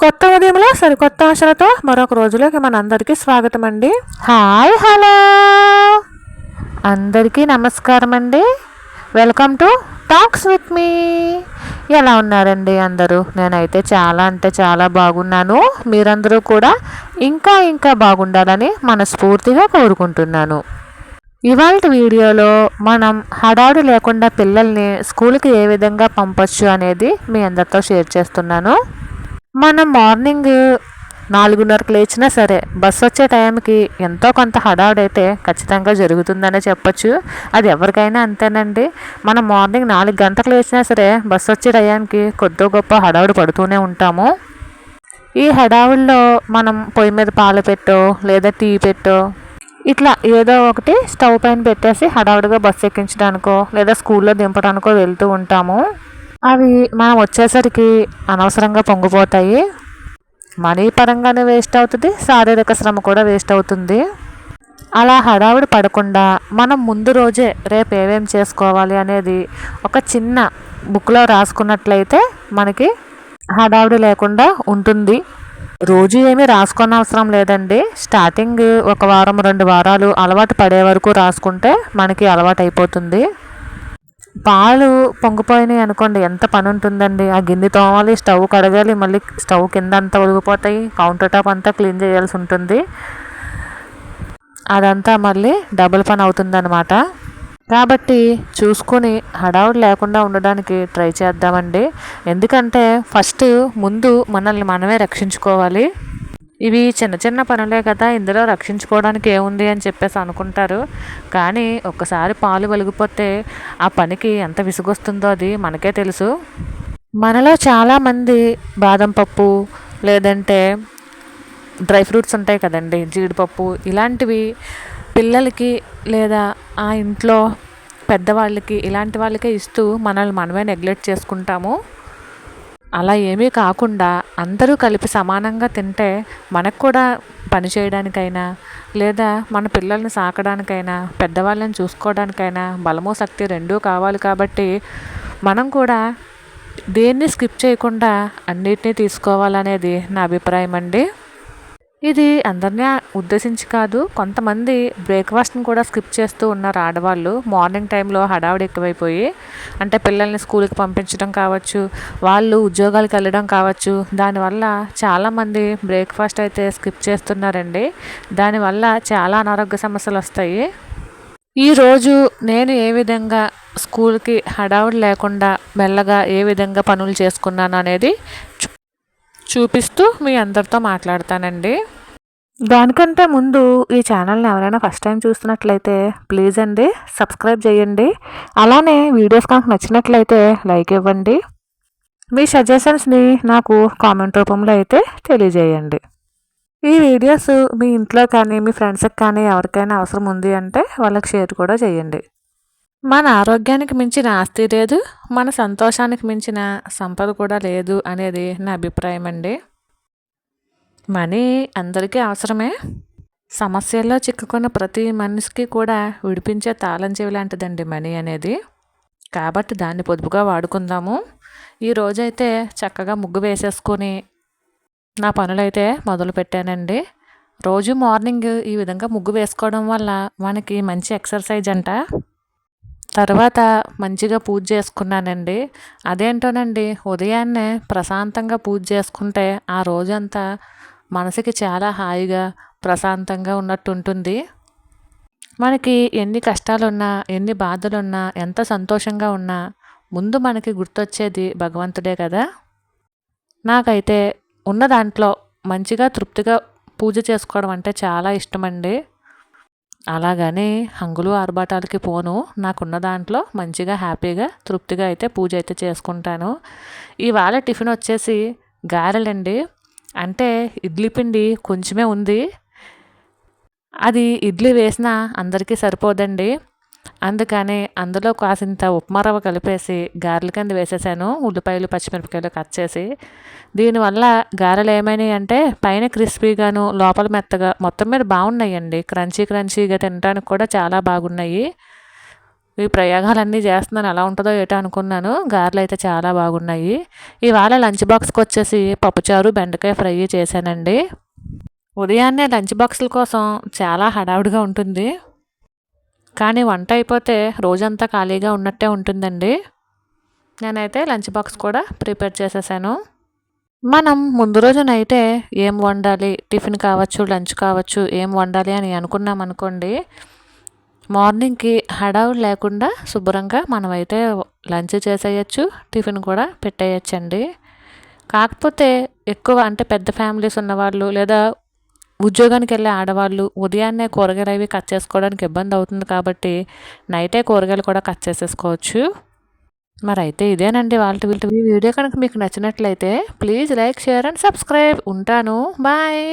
కొత్త ఉదయంలో సరికొత్త ఆశలతో మరొక రోజులోకి మనందరికీ స్వాగతం అండి హాయ్ హలో. అందరికీ నమస్కారం అండి welcome to talks with me. ఎలా ఉన్నారండి అందరూ? నేనైతే చాలా అంటే చాలా బాగున్నాను. మీరందరూ కూడా ఇంకా ఇంకా బాగుండాలని మనస్ఫూర్తిగా కోరుకుంటున్నాను. ఇవాళ వీడియోలో మనం హడావుడి లేకుండా పిల్లల్ని స్కూల్కి ఏ విధంగా పంపొచ్చు అనేది మీ అందరితో షేర్ చేస్తున్నాను. మనం మార్నింగ్ నాలుగున్నరకు లేచినా సరే బస్సు వచ్చే టైంకి ఎంతో కొంత హడావుడైతే ఖచ్చితంగా జరుగుతుందనే చెప్పొచ్చు. అది ఎవరికైనా అంతేనండి. మనం మార్నింగ్ నాలుగు గంటలకు లేచినా సరే బస్సు వచ్చే టైంకి కొద్దో గొప్ప హడావుడు పడుతూనే ఉంటాము. ఈ హడావుల్లో మనం పొయ్యి మీద పాలు పెట్టో లేదా టీ పెట్టో ఇట్లా ఏదో ఒకటి స్టవ్ పైన పెట్టేసి హడావుడిగా బస్సు ఎక్కించడానికో లేదా స్కూల్లో దింపడానికో వెళ్తూ ఉంటాము. అవి మనం వచ్చేసరికి అనవసరంగా పొంగిపోతాయి. మనీ పరంగానే వేస్ట్ అవుతుంది శారీరక శ్రమ కూడా వేస్ట్ అవుతుంది. అలా హడావుడి పడకుండా మనం ముందు రోజే రేపు ఏమేం చేసుకోవాలి అనేది ఒక చిన్న బుక్లో రాసుకున్నట్లయితే మనకి హడావుడి లేకుండా ఉంటుంది. రోజు ఏమీ రాసుకున్న అవసరం లేదండి. స్టార్టింగ్ ఒక వారం రెండు వారాలు అలవాటు పడే వరకు రాసుకుంటే మనకి అలవాటు అయిపోతుంది. పాలు పొంగిపోయినాయి అనుకోండి ఎంత పని ఉంటుందండి ఆ గిన్నె తోమాలి స్టవ్ కడగాలి మళ్ళీ స్టవ్ కింద అంతా ఒలిగిపోతాయి కౌంటర్ టాప్ అంతా క్లీన్ చేయాల్సి ఉంటుంది. అదంతా మళ్ళీ డబుల్ పని అవుతుందన్నమాట. కాబట్టి చూసుకొని హడావుడు లేకుండా ఉండడానికి ట్రై చేద్దామండి. ఎందుకంటే ఫస్ట్ ముందు మనల్ని మనమే రక్షించుకోవాలి. ఇవి చిన్న చిన్న పనులే కదా ఇందులో రక్షించుకోవడానికి ఏముంది అని చెప్పేసి అనుకుంటారు. కానీ ఒక్కసారి పాలు వెలిగిపోతే ఆ పనికి ఎంత విసుగొస్తుందో అది మనకే తెలుసు. మనలో చాలామంది బాదం పప్పు లేదంటే డ్రై ఫ్రూట్స్ ఉంటాయి కదండి జీడిపప్పు ఇలాంటివి పిల్లలకి లేదా ఆ ఇంట్లో పెద్దవాళ్ళకి ఇలాంటి వాళ్ళకే ఇస్తూ మనల్ని మనమే నెగ్లెక్ట్ చేసుకుంటాము. అలా ఏమీ కాకుండా అందరూ కలిపి సమానంగా తింటే మనకు కూడా పని చేయడానికైనా లేదా మన పిల్లల్ని సాకడానికైనా పెద్దవాళ్ళని చూసుకోవడానికైనా బలము శక్తి రెండూ కావాలి కాబట్టి మనం కూడా దేన్ని స్కిప్ చేయకుండా అన్నిటినీ తీసుకోవాలనేది నా అభిప్రాయం అండి. ఇది అందరినీ ఉద్దేశించి కాదు కొంతమంది బ్రేక్ఫాస్ట్ని కూడా స్కిప్ చేస్తూ ఉన్నారు ఆడవాళ్ళు. మార్నింగ్ టైంలో హడావిడి ఎక్కువైపోయి అంటే పిల్లల్ని స్కూల్కి పంపించడం కావచ్చు వాళ్ళు ఉద్యోగాలకు వెళ్ళడం కావచ్చు దానివల్ల చాలామంది బ్రేక్ఫాస్ట్ అయితే స్కిప్ చేస్తున్నారండి. దానివల్ల చాలా అనారోగ్య సమస్యలు వస్తాయి. ఈరోజు నేను ఏ విధంగా స్కూల్కి హడావుడి లేకుండా మెల్లగా ఏ విధంగా పనులు చేసుకున్నాను అనేది చూపిస్తూ మీ అందరితో మాట్లాడతానండి. దానికంటే ముందు ఈ ఛానల్ని ఎవరైనా ఫస్ట్ టైం చూస్తున్నట్లయితే ప్లీజ్ అండి సబ్స్క్రైబ్ చేయండి. అలానే వీడియోస్ కనుక నచ్చినట్లయితే లైక్ ఇవ్వండి. మీ సజెషన్స్ని నాకు కామెంట్ రూపంలో అయితే తెలియజేయండి. ఈ వీడియోస్ మీ ఇంట్లో కానీ మీ ఫ్రెండ్స్కి కానీ ఎవరికైనా అవసరం ఉంది అంటే వాళ్ళకి షేర్ కూడా చేయండి. మన ఆరోగ్యానికి మించిన ఆస్తి లేదు మన సంతోషానికి మించిన సంపద కూడా లేదు అనేది నా అభిప్రాయం అండి. మనీ అందరికీ అవసరమే. సమస్యల్లో చిక్కుకున్న ప్రతి మనిషికి కూడా విడిపించే తాళం చెవి లాంటిదండి మనీ అనేది. కాబట్టి దాన్ని పొదుపుగా వాడుకుందాము. ఈ రోజైతే చక్కగా ముగ్గు వేసేసుకొని నా పనులైతే మొదలు పెట్టానండి రోజు మార్నింగ్ ఈ విధంగా ముగ్గు వేసుకోవడం వల్ల మనకి మంచి ఎక్సర్సైజ్ అంట. తర్వాత మంచిగా పూజ చేసుకున్నానండి. అదేంటోనండి ఉదయాన్నే ప్రశాంతంగా పూజ చేసుకుంటే ఆ రోజంతా మనసుకి చాలా హాయిగా ప్రశాంతంగా ఉన్నట్టు ఉంటుంది. మనకి ఎన్ని కష్టాలున్నా ఎన్ని బాధలున్నా ఎంత సంతోషంగా ఉన్నా ముందు మనకి గుర్తొచ్చేది భగవంతుడే కదా. నాకైతే ఉన్న దాంట్లో మంచిగా తృప్తిగా పూజ చేసుకోవడం అంటే చాలా ఇష్టమండి. అలాగనే హంగులు ఆర్భాటాలకి పోను. నాకున్న దాంట్లో మంచిగా హ్యాపీగా తృప్తిగా అయితే పూజ అయితే చేసుకుంటాను. ఇవాళ టిఫిన్ వచ్చేసి గారెలండి. అంటే ఇడ్లీ పిండి కొంచెమే ఉంది. అది ఇడ్లీ వేసినా అందరికీ సరిపోదండి. అందుకని అందులో కాసింత ఉప్మా రవ్వ కలిపేసి గారెల కింద వేసేసాను ఉల్లిపాయలు పచ్చిమిరపకాయలు కట్ చేసి. దీనివల్ల గారెలు ఏమైనాయి అంటే పైన క్రిస్పీగాను లోపల మెత్తగా మొత్తం మీద బాగున్నాయండి. క్రంచీ క్రంచీగా తినడానికి కూడా చాలా బాగున్నాయి. ఈ ప్రయోగాలన్నీ చేస్తున్నాను ఎలా ఉంటుందో ఏటో అనుకున్నాను. గారెలు అయితే చాలా బాగున్నాయి. ఇవాళ లంచ్ బాక్స్కి వచ్చేసి పప్పుచారు బెండకాయ ఫ్రై చేశానండి. ఉదయాన్నే లంచ్ బాక్సుల కోసం చాలా హడావుడిగా ఉంటుంది. కానీ వంట అయిపోతే రోజంతా ఖాళీగా ఉన్నట్టే ఉంటుందండి. నేనైతే లంచ్ బాక్స్ కూడా ప్రిపేర్ చేసేసాను. మనం ముందు రోజునైతే ఏం వండాలి టిఫిన్ కావచ్చు లంచ్ కావచ్చు ఏం వండాలి అని అనుకున్నాం అనుకోండి మార్నింగ్కి హడావుడు లేకుండా శుభ్రంగా మనమైతే లంచ్ చేసేయచ్చు టిఫిన్ కూడా పెట్టేయచ్చండి. కాకపోతే ఎక్కువ అంటే పెద్ద ఫ్యామిలీస్ ఉన్నవాళ్ళు లేదా ఉద్యోగానికి వెళ్ళే ఆడవాళ్ళు ఉదయాన్నే కూరగాయలు అవి కట్ చేసుకోవడానికి ఇబ్బంది అవుతుంది కాబట్టి నైటే కూరగాయలు కూడా కట్ చేసేసుకోవచ్చు. మరి అయితే ఇదేనండి వాళ్ళ వీళ్ళ వీడియో కనుక మీకు నచ్చినట్లయితే please like share and subscribe. ఉంటాను. బాయ్.